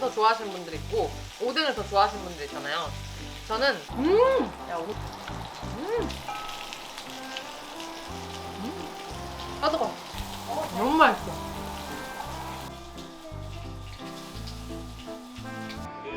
더 좋아하시는 분들 있고 오뎅을 더 좋아하시는 분들 있잖아요. 저는 음, 야 오, 음, 음, 아 뜨거. 너무 맛있어.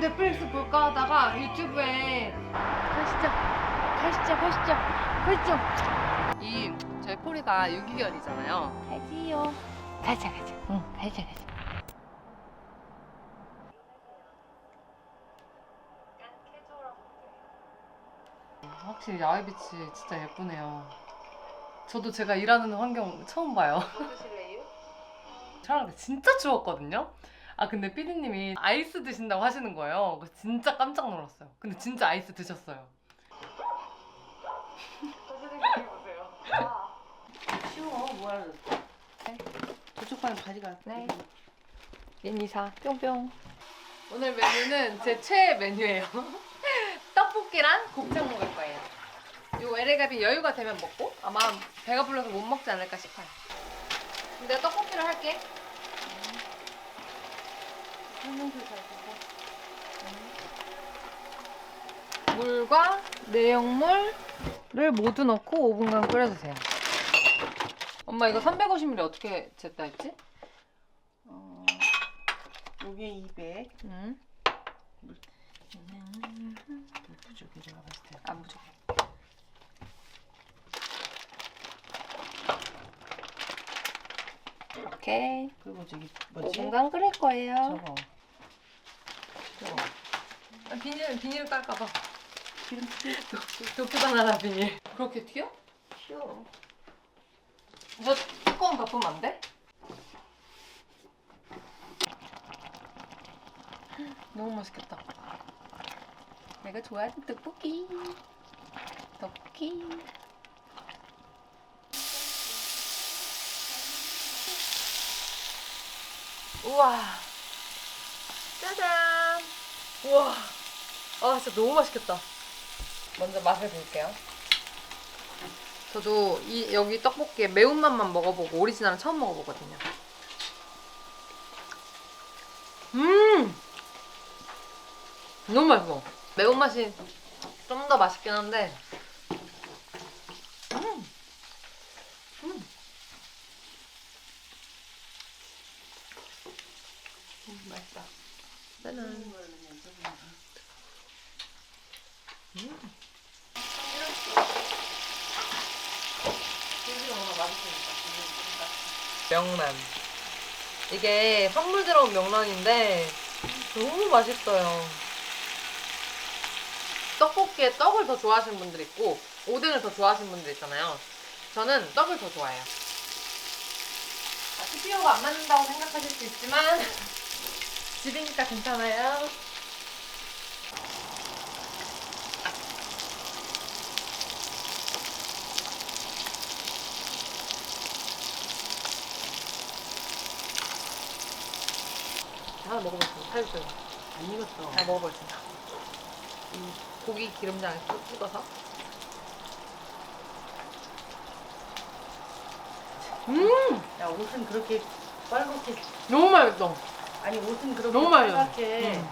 넷플릭스 볼까 하다가 유튜브에 가시죠, 가시죠, 가시죠, 가시죠. 이 저희 포리가 유기견이잖아요. 가지요. 가자, 가자. 응, 가자, 가자. 확실히 야외 빛이 진짜 예쁘네요. 저도 제가 일하는 환경 처음 봐요. 촬영 때 진짜 추웠거든요. 아 근데 피디님이 아이스 드신다고 하시는 거예요. 그래서 진짜 깜짝 놀랐어요. 근데 진짜 아이스 드셨어요. 쉬워 뭐야 저쪽 방에 바지가 네. 미니사 뿅뿅. 오늘 메뉴는 제 최애 메뉴예요. 떡볶이랑 곱창 먹을 거예요. 요 LA갑이 여유가 되면 먹고 아마 배가 불러서 못 먹지 않을까 싶어요. 근데 떡볶이를 할게. 설명서 잘 보고. 물과 내용물을 모두 넣고 5분간 끓여주세요. 엄마 이거 350ml 어떻게 쟀다 했지? 어, 요게 200 응. 부족해 제가 봤을 때 안 부족해. 오케이. 그리고 저기 뭐지 5분간 끓일 거예요. 저거 저거 아, 비닐 비닐 깔까봐. 기름 도쿄바나나 비닐. 그렇게 튀어? 튀어 저 뚜껑 덮으면 안 돼? 너무 맛있겠다. 내가 좋아하는 떡볶이. 떡볶이. 우와. 짜잔. 우와. 아, 진짜 너무 맛있겠다. 먼저 맛을 볼게요. 저도 이 여기 떡볶이에 매운맛만 먹어보고 오리지널은 처음 먹어보거든요. 음, 너무 맛있어. 매운맛이 좀 더 맛있긴 한데, 음, 음, 음 맛있다. 짜잔. 음. 명란. 이게 선물 들어온 명란인데 너무 맛있어요. 떡볶이에 떡을 더 좋아하시는 분들 있고 오뎅을 더 좋아하시는 분들 있잖아요. 저는 떡을 더 좋아해요. 아, TPO가 안 맞는다고 생각하실 수 있지만 집이니까 괜찮아요. 하나 먹어보겠습니다. 살려줘요. 안 익었어 잘 먹어보겠습니다. 이 고기 기름장에 쭉 찍어서. 음! 야 옷은 그렇게 빨갛게 너무 맛있어. 아니 옷은 그렇게 너무 맛있어. 빨갛게 음.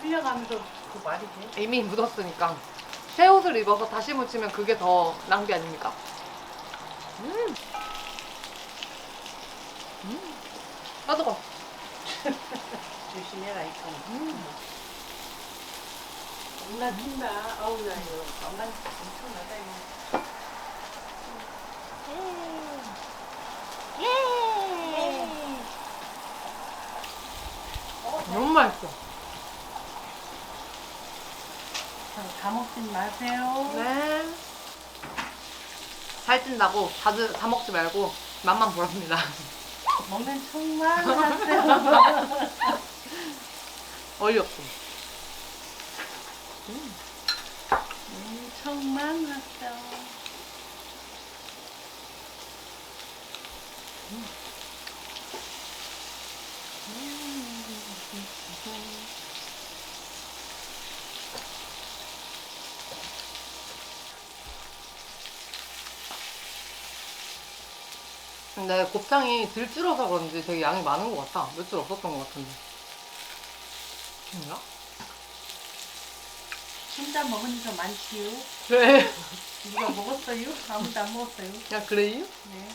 흘려가면서 그 말이 돼? 이미 묻었으니까. 새 옷을 입어서 다시 묻히면 그게 더 낭비 아닙니까? 음! 음! 아, 뜨거. 조심해라 이거 음. 엄마 튄다 아우 나 이거 엄마 엄청나다 이거 너무 맛있어. 자, 다 먹지 마세요 네. 살찐다고 다, 드- 다 먹지 말고 맛만 보랍니다. 먹는 척만 하세요 어이없어. 척만 하세요 근데 곱창이 들 줄어서 그런지 되게 양이 많은 것 같아. 몇줄 없었던 것 같은데. 맛있는가? 혼자 먹으니까 많지요. 그래. 누가 먹었어요? 아무도 안 먹었어요. 야 그래요? 네.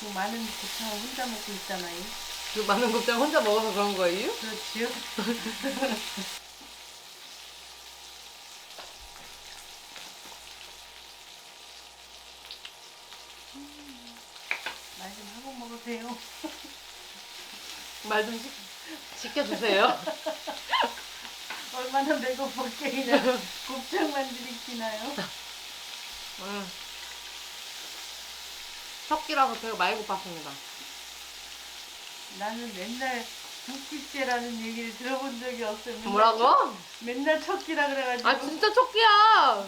그 많은 곱창을 혼자 먹고 있잖아요. 그 많은 곱창 혼자 먹어서 그런 거예요? 그렇지요? 말 좀 하고 먹으세요. 말 좀 시켜주세요. 얼마나 배고플게 그냥 곱창만 들이키나요? 응. 석기라서 제가 많이 고팠습니다. 나는 맨날 두끼째라는 얘기를 들어본 적이 없어요. 맨날 뭐라고? 맨날 첫끼라 그래가지고. 아 진짜 초끼야.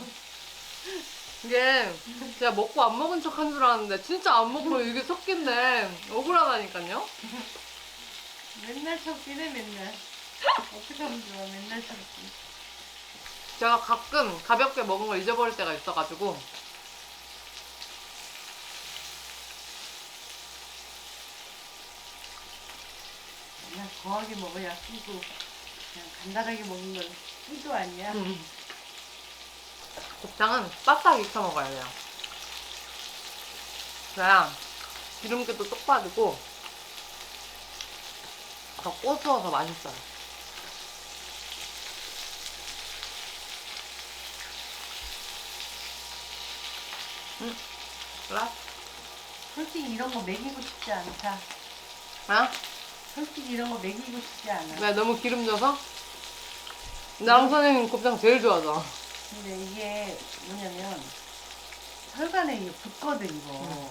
이게 제가 먹고 안 먹은 척 한 줄 알았는데 진짜 안 먹고 이게 석기인데 억울하다니까요. 맨날 첫끼네 맨날. 어떻게 하면 좋아 맨날 첫끼. 제가 가끔 가볍게 먹은 걸 잊어버릴 때가 있어가지고 그냥 거하게 먹어야 끼고 그냥 간단하게 먹는 건 끼도 아니야. 음. 곱창은 바싹 익혀 먹어야 돼요. 그래야 기름기도 똑 빠지고 더 고소해서 맛있어요. 음, 그래? 솔직히 이런 거 먹이고 싶지 않다. 아? 솔직히 이런 거 먹이고 싶지 않아. 왜 너무 기름져서? 나랑 선생님 곱창 제일 좋아하잖아. 근데 이게 뭐냐면 혈관에 이게 붙거든 이거. 음.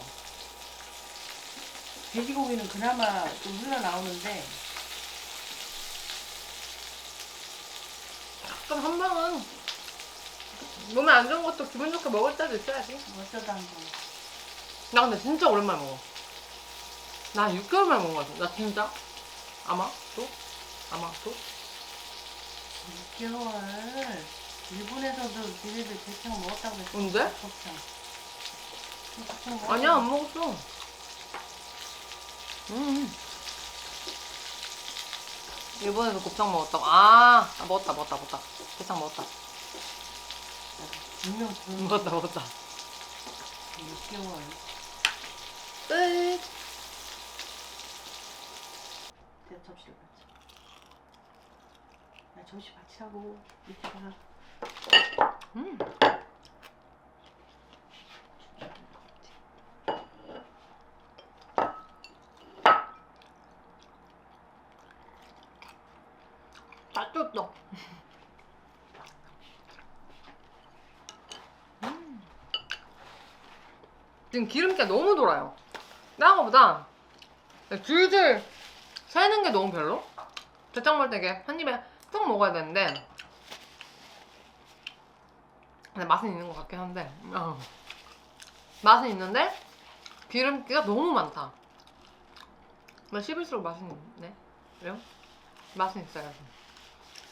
돼지고기는 그나마 좀 흘러나오는데 가끔 한 번은 몸에 안 좋은 것도 기분 좋게 먹을 때도 있어야지. 어쩌다 한 번. 나 근데 진짜 오랜만에 먹어. 나 6개월 만에 먹은 것 같아. 나 진짜. 아마 또? 아마 또? 6개월. 일본에서도 니네들 대창 먹었다고 했어. 언제? 곱창. 곱창 먹었다고 아니야, 안 먹었어. 음. 일본에서 곱창 먹었다고. 아, 아 먹었다, 먹었다, 먹었다. 곱창 먹었다. 분명 그런 먹었다, 먹었다. 6개월. 끝. 내가 접시를 받자. 야, 접시 받치라고. 봐. 음. 다 뜯어. 음. 지금 기름기가 너무 돌아요. 다른 거보다 줄줄 새는 게 너무 별로? 대창 이게 한 입에 쭉 먹어야 되는데 근데 맛은 있는 것 같긴 한데 어. 맛은 있는데 기름기가 너무 많다 나 씹을수록 맛은 있네 그래요? 맛은 있어요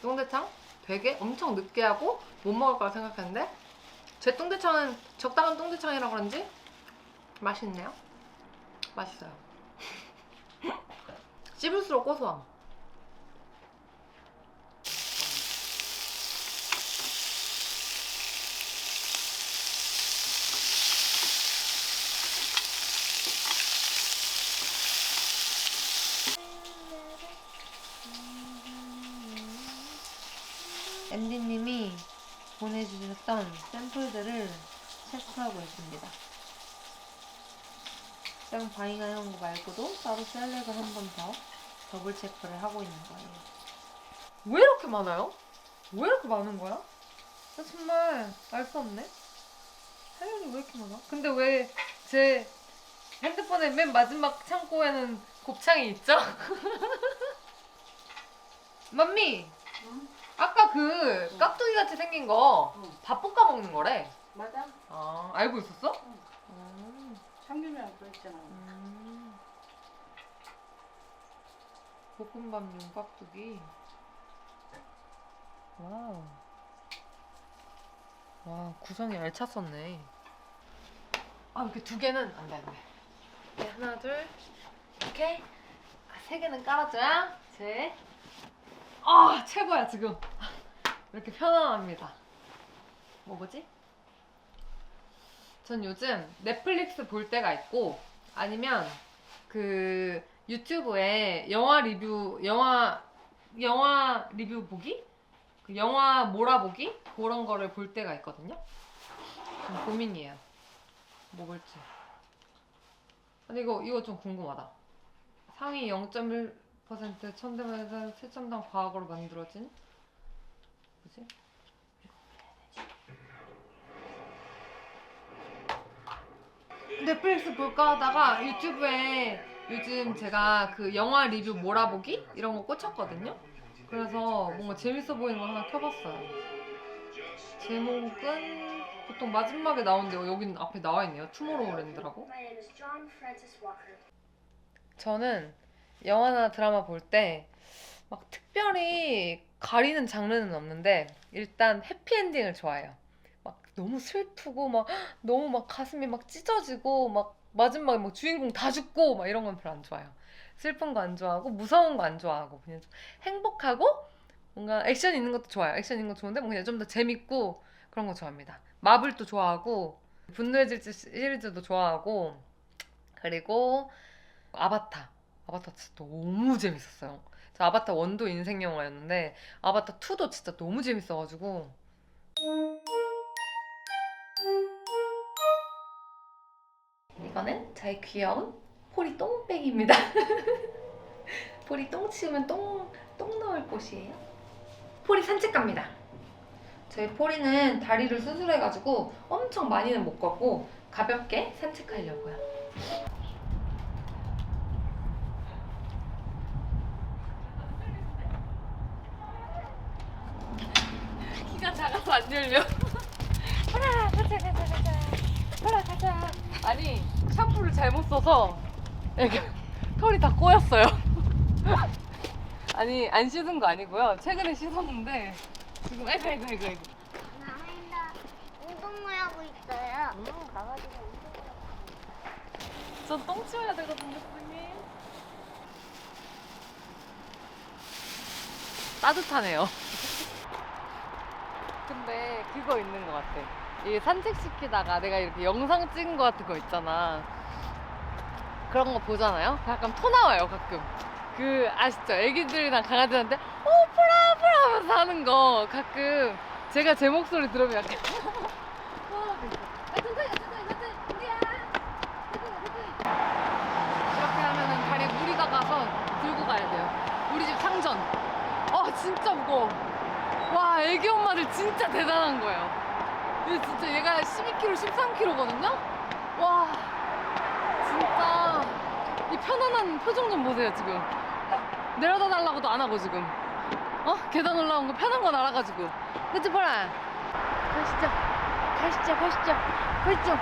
똥대창 되게 엄청 느끼하고 못 먹을 거라 생각했는데 제 똥대창은 적당한 똥대창이라 그런지 맛이 있네요. 맛있어요. 씹을수록 고소함. MD님이 보내주셨던 샘플들을 체크하고 있습니다. 생 바잉한 거 말고도 따로 셀렉을 한 번 더 더블 체크를 하고 있는 거예요. 왜 이렇게 많아요? 왜 이렇게 많은 거야? 나 정말 알 수 없네. 셀렉이 왜 이렇게 많아? 근데 왜 제 핸드폰의 맨 마지막 창고에는 곱창이 있죠? 맘미! 응? 아까 그 응. 깍두기 같이 생긴 거 응. 밥 볶아 먹는 거래. 맞아. 아, 알고 있었어? 응. 음. 참기름이랑 그랬잖아. 음. 볶음밥용 깍두기. 와우. 와, 구성이 알찼었네. 아, 이렇게 두 개는 안 돼, 안 돼. 이렇게 하나, 둘, 이렇게. 아싸. 세 개는 깔아줘야 제. 아 최고야 지금. 이렇게 편안합니다. 뭐지? 전 요즘 넷플릭스 볼 때가 있고 아니면 그 유튜브에 영화 리뷰 영화 영화 리뷰 보기 그 영화 몰아보기 그런 거를 볼 때가 있거든요. 좀 고민이에요. 뭐 볼지. 아니 이거 이거 좀 궁금하다. 상위 0.1% 천대만에서 최첨단 과학으로 만들어진 뭐지? 넷플릭스 볼까 하다가 유튜브에 요즘 제가 그 영화 리뷰 몰아보기 이런 거 꽂혔거든요. 그래서 뭔가 재밌어 보이는 거 하나 켜봤어요. 제목은 보통 마지막에 나오는데 여기는 앞에 나와 있네요. 투모로우랜드라고. 저는 영화나 드라마 볼 때 막 특별히 가리는 장르는 없는데 일단 해피엔딩을 좋아해요. 막 너무 슬프고 막 너무 막 가슴이 막 찢어지고 막 마지막에 막 주인공 다 죽고 막 이런 건 별로 안 좋아해요. 슬픈 거 안 좋아하고 무서운 거 안 좋아하고 그냥 좀 행복하고 뭔가 액션 있는 것도 좋아요. 액션 있는 거 좋은데 뭐 그냥 좀 더 재밌고 그런 거 좋아합니다. 마블도 좋아하고 분노의 질주 시리즈도 좋아하고 그리고 아바타. 아바타 진짜 너무 재밌었어요. 저 아바타 1도 인생 영화였는데 아바타 2도 진짜 너무 재밌어가지고 저의 귀여운 포리 똥백입니다. 포리 똥 치우면 똥, 똥 넣을 곳이에요. 포리 산책 갑니다. 저희 포리는 다리를 수술해가지고 엄청 많이는 못 걷고 가볍게 산책하려고요. 키가 작아서 안 열려. 보라 가자 가자 가자. 보라 가자. 아니 써서 이렇게 털이 다 꼬였어요. 아니 안 씻은 거 아니고요. 최근에 씻었는데 지금 에그 에그 에그 에그. 나인다 운동을 하고 있어요. 강아지가 전똥 치워야 되거든요, 선생님. 따뜻하네요. 근데 그거 있는 것 같아. 이 산책시키다가 내가 이렇게 영상 찍은 거 같은 거 있잖아. 그런 거 보잖아요? 약간 토 나와요, 가끔. 그, 아시죠? 애기들이랑 강아지한테, 오, 보라, 보라 하면서 하는 거 가끔 제가 제 목소리 들으면 약간. 아, 천천히, 천천히, 우리야. 이렇게 하면은 다리에 무리가 가서 들고 가야 돼요. 우리 집 상전. 아 진짜 무거워. 와 애기 엄마들 진짜 대단한 거예요. 이거 진짜 얘가 12kg, 13kg거든요. 와 편안한 표정 좀 보세요 지금. 내려다 달라고도 안 하고 지금. 어 계단 올라온 거 편한 건 알아가지고. 그치 보라. 가시죠. 가시죠. 가시죠. 가시죠.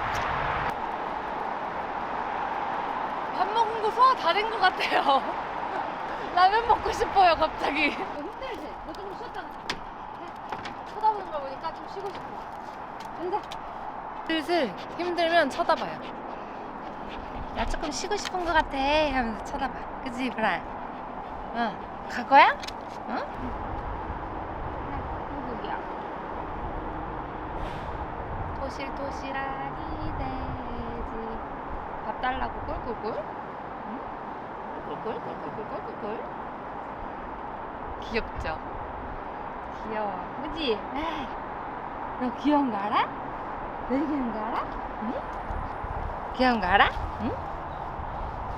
밥 먹은 거 소화 다 된 것 같아요. 라면 먹고 싶어요, 갑자기. 힘들지? 너 조금 쉬었다. 쳐다보는 걸 보니까 좀 쉬고 싶어. 앉아. 슬슬 힘들면 쳐다봐요. 나 조금 쉬고 싶은 것 같아 하면서 쳐다봐 그지 브라 어, 갈 거야? 응? 나 한국이야 도실도실하니 돼지 밥 달라고 꿀꿀꿀 응? 꿀꿀꿀꿀꿀꿀꿀꿀 귀엽죠? 귀여워 그지? 너 귀여운 거 알아? 왜 귀여운 거 알아? 응? 귀여운 거 알아? 응?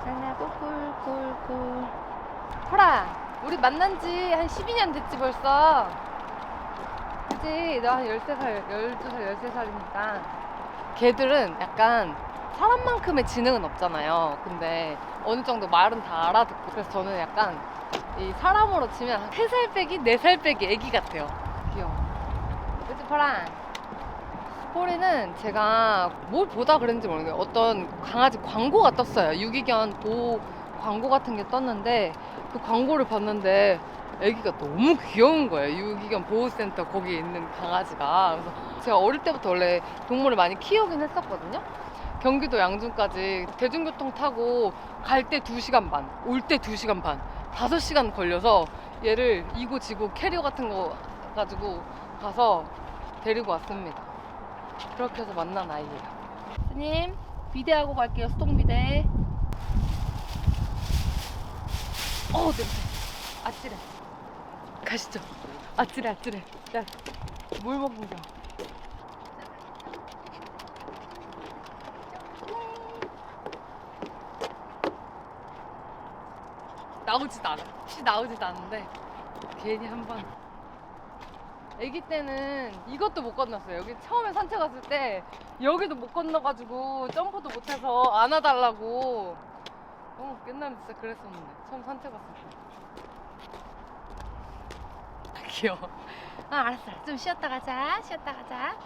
장난고 꿀꿀꿀. 호라 우리 만난 지 한 12년 됐지 벌써. 그치? 너 한 13살 12살 13살이니까. 걔들은 약간 사람만큼의 지능은 없잖아요. 근데 어느 정도 말은 다 알아듣고. 그래서 저는 약간 이 사람으로 치면 한 3살 빼기 4살 빼기 애기 같아요. 귀여워. 그치 파랑 호리는 제가 뭘 보다 그랬는지 모르겠어요 어떤 강아지 광고가 떴어요 유기견 보호 광고 같은 게 떴는데 그 광고를 봤는데 애기가 너무 귀여운 거예요. 유기견 보호센터 거기에 있는 강아지가. 그래서 제가 어릴 때부터 원래 동물을 많이 키우긴 했었거든요. 경기도 양준까지 대중교통 타고 갈때 2시간 반, 올때 2시간 반, 5시간 걸려서 얘를 이고 지고 캐리어 같은 거 가지고 가서 데리고 왔습니다. 그렇게 해서 만난 아이예요. 스님, 비대하고 갈게요. 수동 비대. 어, 냄새. 아찔해. 가시죠. 아찔해, 아찔해. 야, 물 먹는다. 나오지도 않아. 피 나오지도 않는데 괜히 한번. 아기 때는 이것도 못 건넜어요. 여기 처음에 산책 왔을 때 여기도 못 건너가지고 점프도 못해서 안아달라고. 어, 옛날에 진짜 그랬었는데 처음 산책 왔을 때. 아, 귀여워. 아 알았어. 좀 쉬었다 가자. 쉬었다 가자.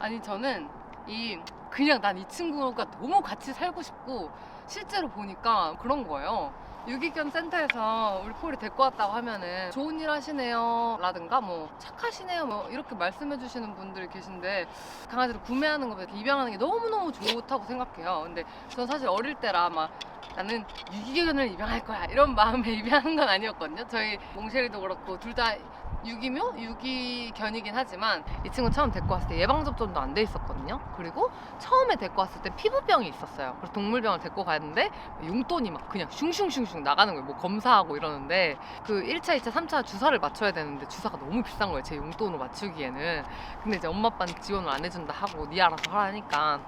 아니 저는 이 그냥 난 이 친구가 너무 같이 살고 싶고 실제로 보니까 그런 거예요. 유기견 센터에서 우리 폴이 데리고 왔다고 하면은 좋은 일 하시네요 라든가 뭐 착하시네요 뭐 이렇게 말씀해 주시는 분들이 계신데 강아지를 구매하는 것보다 입양하는 게 너무너무 좋다고 생각해요. 근데 전 사실 어릴 때라 막 나는 유기견을 입양할 거야 이런 마음에 입양한 건 아니었거든요. 저희 몽쉐리도 그렇고 둘 다 유기묘? 유기견이긴 하지만 이 친구 처음 데리고 왔을 때 예방접종도 안 돼 있었거든요 그리고 처음에 데리고 왔을 때 피부병이 있었어요 그래서 동물병을 데리고 갔는데 용돈이 막 그냥 슝슝슝슝 나가는 거예요. 뭐 검사하고 이러는데 그 1차, 2차, 3차 주사를 맞춰야 되는데 주사가 너무 비싼 거예요. 제 용돈으로 맞추기에는. 근데 이제 엄마 아빠는 지원을 안 해준다 하고 니 알아서 하라니까.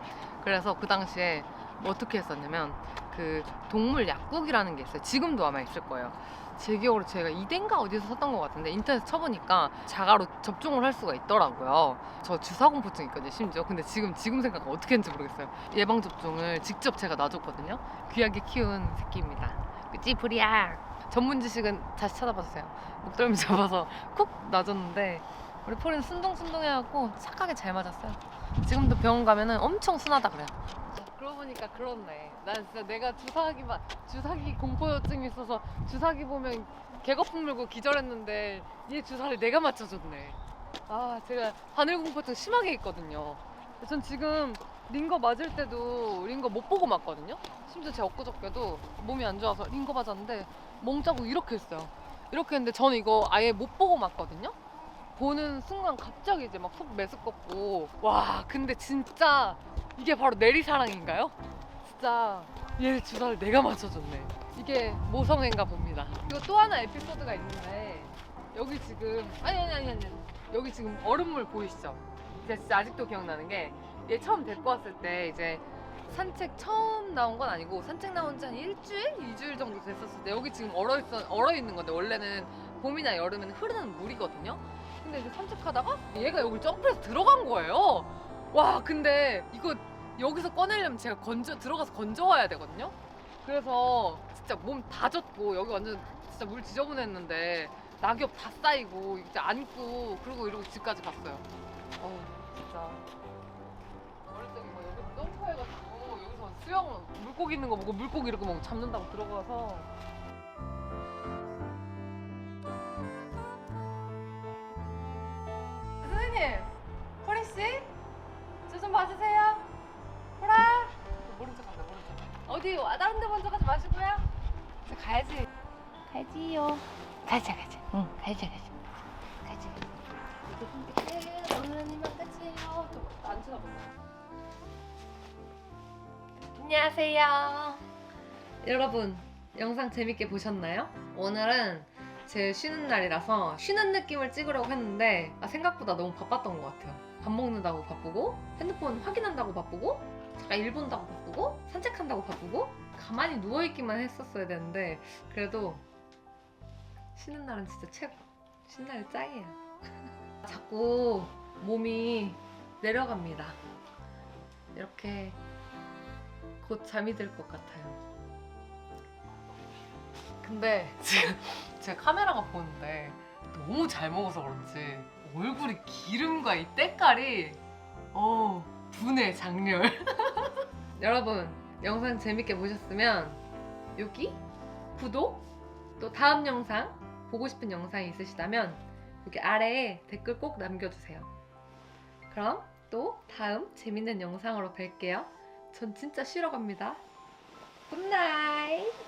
그래서 그 당시에 뭐 어떻게 했었냐면 그 동물 약국이라는 게 있어요. 지금도 아마 있을 거예요. 제 기억으로 제가 이덴가 어디서 샀던 것 같은데 인터넷 쳐보니까 자가로 접종을 할 수가 있더라고요. 저 주사 공포증 있거든요, 심지어. 근데 지금 지금 생각 어떻게 했는지 모르겠어요. 예방 접종을 직접 제가 놔줬거든요. 귀하게 키운 새끼입니다. 그치 프리야. 전문 지식은 다시 찾아봐주세요. 목덜미 잡아서 쿡 놔줬는데 우리 폴은 순둥순둥해갖고 착하게 잘 맞았어요. 지금도 병원 가면은 엄청 순하다 그래요. 그러고 보니까 그렇네. 난 진짜 내가 주사기만 주사기 공포증 이 있어서 주사기 보면 개거품 물고 기절했는데 얘 주사를 내가 맞춰줬네. 아 제가 바늘 공포증 심하게 있거든요. 전 지금 링거 맞을 때도 링거 못 보고 맞거든요. 심지어 제 엊그저께도 몸이 안 좋아서 링거 맞았는데 멍자국 이렇게 했어요. 이렇게 했는데 저는 이거 아예 못 보고 맞거든요. 보는 순간 갑자기 이제 막 속 메스껍고 와 근데 진짜 이게 바로 내리사랑인가요? 진짜 얘 주사를 내가 맞춰줬네. 이게 모성애인가 봅니다. 그리고 또 하나 에피소드가 있는데 여기 지금 아니 아니 아니 아니 여기 지금 얼음물 보이시죠? 제가 진짜 아직도 기억나는 게 얘 처음 데리고 왔을 때 이제 산책 처음 나온 건 아니고 산책 나온 지 한 일주일, 이주일 정도 됐었을 때 여기 지금 얼어 있어 얼어 있는 건데 원래는 봄이나 여름에는 흐르는 물이거든요. 근데 이제 산책하다가 얘가 여기 점프해서 들어간 거예요. 와 근데 이거 여기서 꺼내려면 제가 건져 들어가서 건져와야 되거든요. 그래서 진짜 몸 다 젖고 여기 완전 진짜 물 지저분했는데 낙엽 다 쌓이고 이제 안고 그리고 이러고 집까지 갔어요. 어 진짜 어릴 때뭐 여기 점프해가지고 여기서 수영 물고기 있는 거 보고 물고기 이렇게 뭐 잡는다고 들어가서 선생님 호리 씨, 저 좀 봐주세요. 호라. 모른 척 한다, 모른 척. 어디 와 다른 데 먼저 가지 마시고요. 이제 가야지. 가지요. 가자 가자. 응 가자 가자. 가자. 네, 오늘은 이만 끝이에요. 저안 쳐다본다. 안녕하세요. 여러분, 영상 재밌게 보셨나요? 오늘은 제 쉬는 날이라서 쉬는 느낌을 찍으려고 했는데 아, 생각보다 너무 바빴던 것 같아요. 밥 먹는다고 바쁘고 핸드폰 확인한다고 바쁘고 잠깐 일 본다고 바쁘고 산책한다고 바쁘고 가만히 누워있기만 했었어야 되는데 그래도 쉬는 날은 진짜 최고. 쉬는 날이 짱이에요. 자꾸 몸이 내려갑니다. 이렇게 곧 잠이 들 것 같아요. 근데 지금 제가 카메라가 보는데 너무 잘 먹어서 그런지 얼굴이 기름과 이 때깔이 어 분해 장렬. 여러분 영상 재밌게 보셨으면 여기 구독 또 다음 영상 보고 싶은 영상이 있으시다면 여기 아래에 댓글 꼭 남겨주세요. 그럼 또 다음 재밌는 영상으로 뵐게요. 전 진짜 쉬러 갑니다. 굿나잇!